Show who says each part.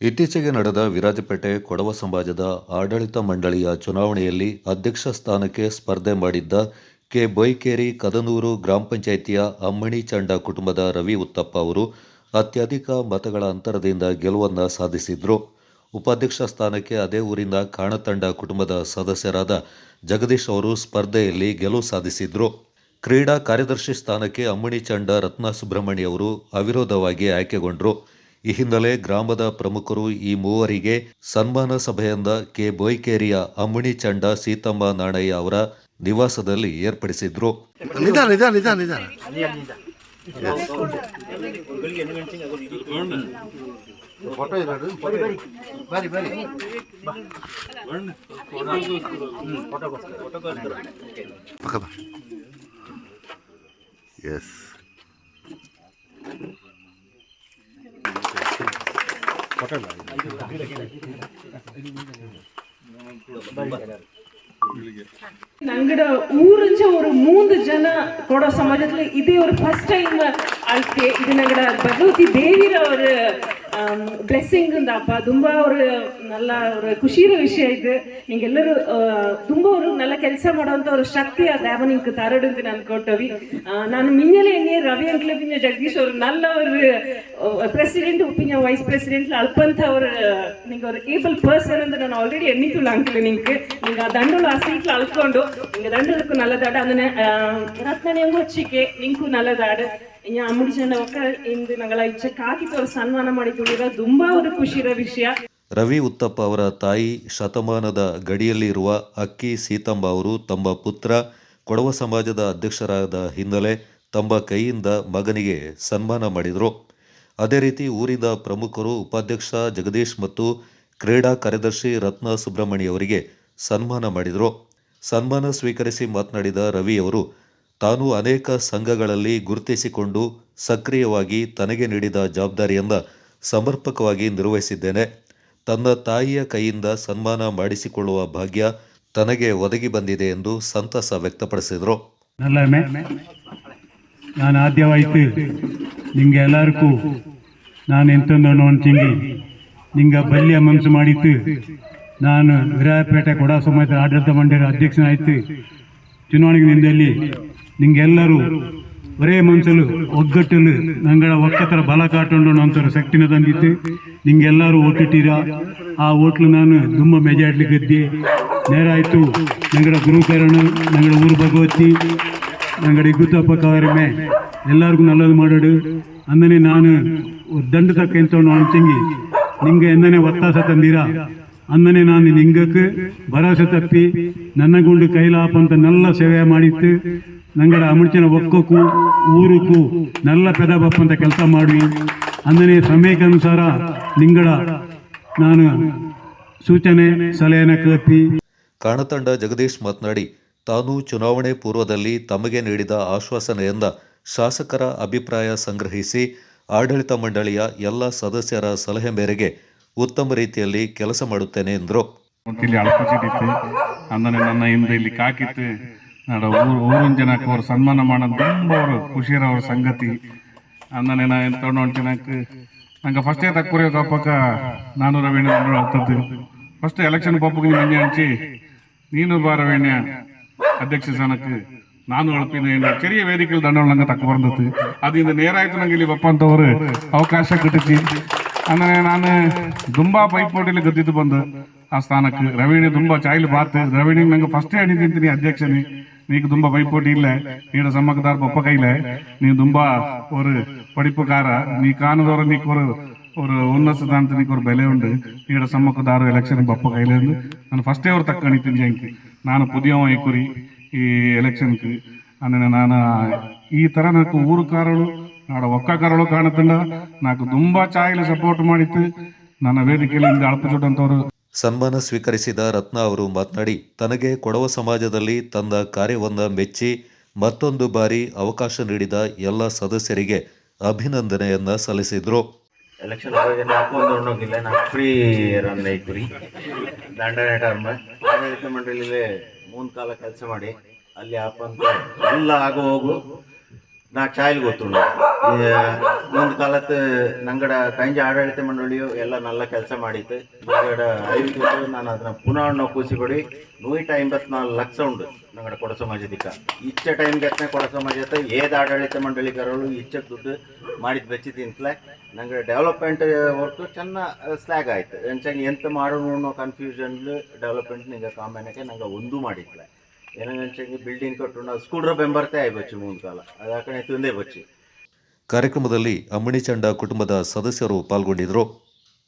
Speaker 1: ಇತ್ತೀಚೆಗೆ ನಡೆದ ವಿರಾಜಪೇಟೆ ಕೊಡವ ಸಮಾಜದ ಆಡಳಿತ ಮಂಡಳಿಯ ಚುನಾವಣೆಯಲ್ಲಿ ಅಧ್ಯಕ್ಷ ಸ್ಥಾನಕ್ಕೆ ಸ್ಪರ್ಧೆ ಮಾಡಿದ್ದ ಕೆ. ಬೊಯ್ಕೇರಿ ಕದನೂರು ಗ್ರಾಮ ಪಂಚಾಯಿತಿಯ ಅಮ್ಮಣಿ ಚಂಡ ಕುಟುಂಬದ ರವಿ ಉತ್ತಪ್ಪ ಅವರು ಅತ್ಯಧಿಕ ಮತಗಳ ಅಂತರದಿಂದ ಗೆಲುವನ್ನು ಸಾಧಿಸಿದ್ರು. ಉಪಾಧ್ಯಕ್ಷ ಸ್ಥಾನಕ್ಕೆ ಅದೇ ಊರಿನ ಕಾಣತಂಡ ಕುಟುಂಬದ ಸದಸ್ಯರಾದ ಜಗದೀಶ್ ಅವರು ಸ್ಪರ್ಧೆಯಲ್ಲಿ ಗೆಲುವು ಸಾಧಿಸಿದ್ರು. ಕ್ರೀಡಾ ಕಾರ್ಯದರ್ಶಿ ಸ್ಥಾನಕ್ಕೆ ಅಮ್ಮಣಿ ಚಂಡ ರತ್ನ ಸುಬ್ರಹ್ಮಣ್ಯ ಅವರು ಅವಿರೋಧವಾಗಿ ಆಯ್ಕೆಗೊಂಡರು. ಈ ಹಿನ್ನೆಲೆ ಗ್ರಾಮದ ಪ್ರಮುಖರು ಈ ಮೂವರಿಗೆ ಸನ್ಮಾನ ಸಭೆಯಿಂದ ಕೆ ಬೊಯ್ಕೇರಿಯ ಅಮ್ಮಣಿ ಚಂಡ ಸೀತಮ್ಮ ನಾಣಯ್ಯ ಅವರ ನಿವಾಸದಲ್ಲಿ ಏರ್ಪಡಿಸಿದ್ರು
Speaker 2: ನಿಧಾನ
Speaker 3: ನಂಗಡ ಊರಂಚ ಒಂದು ಮೂರು ಜನ ಕೊಡ ಸಮಾಜದಲ್ಲಿ ಇದೇ ಅವರು ಫಸ್ಟ್ ಟೈಮ್ ಅಲ್ತೆ ಇದು ನಂಗಡ ಭಗವತಿ ದೇವಿರವರು ಡ್ರೆಸ್ಸಿಂಗ್ ಇಂದಪ್ಪ ತುಂಬ ಅವರು ನಲ್ಲ ಅವರು ಖುಷಿಯ ವಿಷಯ ಇದು ಹಿಂಗೆಲ್ಲರೂ ತುಂಬ ಅವರು ನಲ್ಲ ಕೆಲಸ ಮಾಡೋಂಥ ಅವ್ರ ಶಕ್ತಿ ಆ ದ್ಯಾವ ನಿಮ್ಗೆ ತರಡು ಅಂತ ನಾನು ಕೊಟ್ಟವಿ ನಾನು ಮಿನ್ನಲೆ ಎಣ್ಣೆ ರವಿ ಅಂಕ್ಲೆ ಪಿಂಜ ಜಗದೀಶ್ ಅವರು ನಲ್ಲ ಅವ್ರ ಪ್ರೆಸಿಡೆಂಟ್ ಉಪ್ಪಿನ ವೈಸ್ ಪ್ರೆಸಿಡೆಂಟ್ ಅಲ್ಪಂತ ಅವ್ರ ನಿಂಗೆ ಅವ್ರ ಏಬಲ್ ಪರ್ಸನ್ ಅಂತ ನಾನು ಆಲ್ರೆಡಿ ಎಣ್ಣಿತುಲ್ಲ ಅಂಕ್ಲೆ ನಿಂಗೆ ನಿಂಗೆ ಆ ದಂಡಲು ಆ ಸೀಟ್ಲ ಅಲ್ಕೊಂಡು ನಿಂಗೆ ದಂಡಲಕ್ಕೂ ನಲ್ಲದಾಡ ಅದನ್ನ ರತ್ನನೆಂಗೂ ಹಚ್ಚಿಕೆ ನಿಂಗೂ ನಲ್ಲದಾಡು ಜನ ಇಂದು ನಂಗಳ ಇಚ್ಛೆ ಸನ್ಮಾನ ಮಾಡಿ ತುಂಬಾ ಖುಷಿರ ವಿಷಯ.
Speaker 1: ರವಿ ಉತ್ತಪ್ಪ ಅವರ ತಾಯಿ ಶತಮಾನದ ಗಡಿಯಲ್ಲಿ ಇರುವ ಅಕ್ಕಿ ಸೀತಂಬ ಅವರು ತಮ್ಮ ಪುತ್ರ, ಕೊಡವ ಸಮಾಜದ ಅಧ್ಯಕ್ಷರಾದ ಹಿನ್ನೆಲೆ ತಮ್ಮ ಕೈಯಿಂದ ಮಗನಿಗೆ ಸನ್ಮಾನ ಮಾಡಿದರು. ಅದೇ ರೀತಿ ಊರಿನ ಪ್ರಮುಖರು ಉಪಾಧ್ಯಕ್ಷ ಜಗದೀಶ್ ಮತ್ತು ಕ್ರೀಡಾ ಕಾರ್ಯದರ್ಶಿ ರತ್ನ ಸುಬ್ರಹ್ಮಣ್ಯ ಅವರಿಗೆ ಸನ್ಮಾನ ಮಾಡಿದರು. ಸನ್ಮಾನ ಸ್ವೀಕರಿಸಿ ಮಾತನಾಡಿದ ರವಿ ಅವರು ತಾನು ಅನೇಕ ಸಂಘಗಳಲ್ಲಿ ಗುರುತಿಸಿಕೊಂಡು ಸಕ್ರಿಯವಾಗಿ ತನಗೆ ನೀಡಿದ ಜವಾಬ್ದಾರಿಯನ್ನು ಸಮರ್ಪಕವಾಗಿ ನಿರ್ವಹಿಸಿದ್ದೇನೆ. ತನ್ನ ತಾಯಿಯ ಕೈಯಿಂದ ಸನ್ಮಾನ ಮಾಡಿಸಿಕೊಳ್ಳುವ ಭಾಗ್ಯ ತನಗೆ ಒದಗಿ ಬಂದಿದೆ ಎಂದು ಸಂತಸ ವ್ಯಕ್ತಪಡಿಸಿದರು.
Speaker 4: ನಾನು ಆದ್ಯವಾಯ್ತು. ನಿಮ್ಗೆ ಎಲ್ಲರಿಗೂ ನಾನು ಎಂತಂದು ನೋಡ್ತಿಂಗಿ ನಿಂಗೆ ಬಲ್ಯ ಮನಸ್ಸು ಮಾಡಿತ್ತು. ನಾನು ವಿರಾಯಪೇಟೆ ಕೊಡ ಸಮೇತ ಆಡಳಿತ ಮಂಡಳಿ ಅಧ್ಯಕ್ಷನಾಯ್ತು. ಚುನಾವಣೆಗೆ ನಿಂದಲ್ಲಿ ನಿಂಗೆಲ್ಲರೂ ಬರೇ ಮನ್ಸಲು ಒಗ್ಗಟ್ಟಲು ನಂಗಳ ಒಕ್ಕತ್ತರ ಬಲ ಕಾಟೊಂಡು ನಂತರ ಶಕ್ತಿನ ತಂದಿತ್ತು ನಿಂಗೆಲ್ಲರೂ ಓಟಿಟ್ಟಿರ ಆ ಓಟ್ಲು ನಾನು ತುಂಬ ಮೆಜಾರ್ಟಿ ನೇರ ಆಯಿತು ನಂಗಡ ಗುರುಕರಣ ನಂಗಡ ಊರು ಭಗವತಿ ನಂಗಡ ಇಗುತ್ತಪ್ಪ ಕವರಿಮೆ ಎಲ್ಲರಿಗೂ ನಲ್ಲದು ಮಾಡೋಡು. ಅಂದನೆ ನಾನು ದಂಡ ತಕ್ಕ ಎಂತ ಅಂತಿಂಗಿ ನಿಂಗೆ ಎಂದನೆ ಒತ್ತಾಸ ತಂದಿರ? ಅಂದನೆ ನಾನು ನಿಂಗಕ್ಕೆ ಭರವಸೆ ತಪ್ಪಿ, ನನ್ನ ಗುಂಡು ಕೈಲಾಪಂತ ನಲ್ಲ ಸೇವೆ ಮಾಡಿತ್ತು. ನಂಗಡ ಅಮೃತಿನ ಒಕ್ಕಕ್ಕೂ ಊರುಕ್ಕೂ ನಲ್ಲ ಪೆದಬಪ್ಪಂತ ಕೆಲಸ ಮಾಡಿ ಅಂದನೇ ಸಮಯಕ್ಕೆ ಅನುಸಾರ ನಿಂಗಡ ನಾನು ಸೂಚನೆ ಸಲಹೆನ ಕೇಳ್ತಿ.
Speaker 1: ಕಾಣತಂಡ ಜಗದೀಶ್ ಮಾತನಾಡಿ ತಾನು ಚುನಾವಣೆ ಪೂರ್ವದಲ್ಲಿ ತಮಗೆ ನೀಡಿದ ಆಶ್ವಾಸನೆಯಿಂದ ಶಾಸಕರ ಅಭಿಪ್ರಾಯ ಸಂಗ್ರಹಿಸಿ ಆಡಳಿತ ಮಂಡಳಿಯ ಎಲ್ಲ ಸದಸ್ಯರ ಸಲಹೆ ಮೇರೆಗೆ ಉತ್ತಮ ರೀತಿಯಲ್ಲಿ ಕೆಲಸ ಮಾಡುತ್ತೇನೆ ಎಂದರು.
Speaker 5: ಇಲ್ಲಿ ಅಳಪಚಿಟ್ಟಿತ್ತು ಅಂದರೆ ನನ್ನ ಹಿಂದೆ ಇಲ್ಲಿ ಕಾಕಿತ್ತು. ನಾಡ, ಊರು, ಊರಿನ ಜನಕ್ಕೆ ಅವ್ರು ಸನ್ಮಾನ ಮಾಡೋದು ತುಂಬ ಅವರು, ಖುಷಿಯರ ಅವ್ರ ಸಂಗತಿ. ಅಂದನೆ ನಾ ಎಂತ ಜನಕ್ಕೆ ನಂಗೆ ಫಸ್ಟೇ ತಕ್ಕುರಿ ಕಪ್ಪಕ್ಕ ನಾನು ರವೀಣ ಆಗ್ತದ್ದು ಫಸ್ಟ್ ಎಲೆಕ್ಷನ್ ಪಪ್ಪಗೆ ನಿನ್ನೆ ಹಂಚಿ ನೀನು ಬಾ ರವೀಣ್ಯ, ಅಧ್ಯಕ್ಷ ಸ್ಥಾನಕ್ಕೆ. ನಾನು ಅಳಪಿನ ಏನು ಚೆರಿಯ ವೇದಿಕೆಯಲ್ಲಿ ದಂಡವಳು ನಂಗೆ ತಕ್ಕ ಬಂದತ್ತು ಅದಿಂದ ನೇರಾಯ್ತು ನಂಗೆ ಇಲ್ಲಿ ಬಪ್ಪ ಅಂತವ್ರು, ಅವಕಾಶ ಕಟ್ಟಿಸಿ ಅಂದ್ರೆ ನಾನು ತುಂಬಾ ಪೈಪೋಟಿಲಿ ಗದ್ದಿದ್ದು ಬಂದು ಆ ಸ್ಥಾನಕ್ಕೆ. ರವೀಣಿ ತುಂಬಾ ಚಾಯ್ಲಿ ಬಾತ್. ರವೀಣಿ ನಂಗೆ ಫಸ್ಟೇ ಅಣಿದಿಂತೀನಿ ಅಧ್ಯಕ್ಷನಿ. ನೀಕು ತುಂಬಾ ಪೈಪೋಟಿ ಇಲ್ಲ ನೀಡ ಸಮ್ಮಕದಾರ ಪಪ್ಪ ಕೈಲೆ ನೀನು ತುಂಬಾ ஒரு படிப்புக்கார நீ காணுதோற நீக்கு ஒரு ஒரு உன்னತ ಸ್ಥಾನಕ್ಕೆ ஒரு ಬೆಲೆ ಉಂಡು ನೀಡ ಸಮ್ಮಕದಾರ ಎಲೆಕ್ಷನ್ ಪಪ್ಪ ಕೈಲೇಂದು ನಾನು ಫಸ್ಟೇ ಅವ್ರು ತಕ್ಕ ಅಣಿತೀನಿ ಅಂಕಿ ನಾನು ಪುದಿಯವ ಏಕುರಿ ಈ ಎಲೆಕ್ಷನ್ಗೆ ಅಂದರೆ ನಾನು ಈ ಥರ ನನಗೆ ಊರುಕಾರಳು ನಾಡ ಒಕ್ಕಕಾರಳು ಕಾಣುತ್ತಂಡ నాకు ತುಂಬಾ ಛಾಯಲು ಸಪೋರ್ಟ್ ಮಾಡಿತ್ತು ನನ್ನ ವೇದಿಕೆಯಲ್ಲಿ ಅಳಪು ಚೂಟಂತವರು
Speaker 1: ಸನ್ಮಾನ ಸ್ವೀಕರಿಸಿದ ರತ್ನ ಅವರು ಮಾತನಾಡಿ, ತನಗೆ ಕೊಡವ ಸಮಾಜದಲ್ಲಿ ತನ್ನ ಕಾರ್ಯವನ್ನು ಮೆಚ್ಚಿ ಮತ್ತೊಂದು ಬಾರಿ ಅವಕಾಶ ನೀಡಿದ ಎಲ್ಲ ಸದಸ್ಯರಿಗೆ ಅಭಿನಂದನೆಯನ್ನ ಸಲ್ಲಿಸಿದರು.
Speaker 6: ಎಲೆಕ್ಷನ್ ಬಗ್ಗೆ ಹಾಕೊಂಡು ಹೋಗಿಲ್ಲ ನಾವು ಫ್ರೀ ರನ್ ಐತ್ರಿ ದಂಡನೆ ಟರ್ಮ್ ಆಡಳಿತ ಮಂಡಳಿಲಿ ಮೂನ್ ಕಾಲ ಕೆಲಸ ಮಾಡಿ, ಅಲ್ಲಿ ಆಪಂತ ಎಲ್ಲ ಆಗೋ ಹೋಗು. ನಾ ಚಾಯ್ಲ್ ಗೊತ್ತುಂಡು. ಒಂದು ಕಾಲತ್ ನಂಗಡ ಕೈಂಜ ಆಡಳಿತ ಮಂಡಳಿಯು ಎಲ್ಲ ನಲ್ಲ ಕೆಲಸ ಮಾಡಿತ್ತು. ನಂಗಡ ಐದು ನಾನು ಅದನ್ನ ಪುನಃ ನಾವು ಕೂಸಿಕೊಡಿ ನೂಟ ಐಂಬತ್ನಾಲ್ಕು ಲಕ್ಷ ಉಂಡು ನಂಗಡ ಕೊಡ ಸಮಾಜದಿಕ್ಕ. ಇಚ್ಚ ಟೈಮ್ ಎತ್ತನೆ ಕೊಡ ಸಮಾಜ ಏದ್ ಆಡಳಿತ ಮಂಡಳಿಗಾರರು ಇಚ್ಚ ದುಡ್ಡು ಮಾಡಿದ ಬೆಚ್ಚಿ ತಿಂತಲೆ ನಂಗೆ ಡೆವಲಪ್ಮೆಂಟ್ ವರ್ಕ್ ಚೆನ್ನ ಸ್ಲ್ಯಾಗ್ ಆಯ್ತು. ಎಂಚಂಗೆ ಎಂತ ಮಾಡೋಣ ಅನ್ನೋ ಕನ್ಫ್ಯೂಷನ್ ಡೆವಲಪ್ಮೆಂಟ್ ನಿಂಗೆ ಕಾಮನಕ್ಕೆ ನಂಗೆ ಒಂದು ಮಾಡಿದ್ಲೆ. ಬಿಲ್ಡಿಂಗ್ ಕಾಲ. ಬಚ್ಚಿ.
Speaker 1: ಕಾರ್ಯಕ್ರಮದಲ್ಲಿ ಅಮ್ಮಣಿ ಚಂಡ ಕುಟುಂಬದ ಸದಸ್ಯರು ಪಾಲ್ಗೊಂಡಿದ್ದರು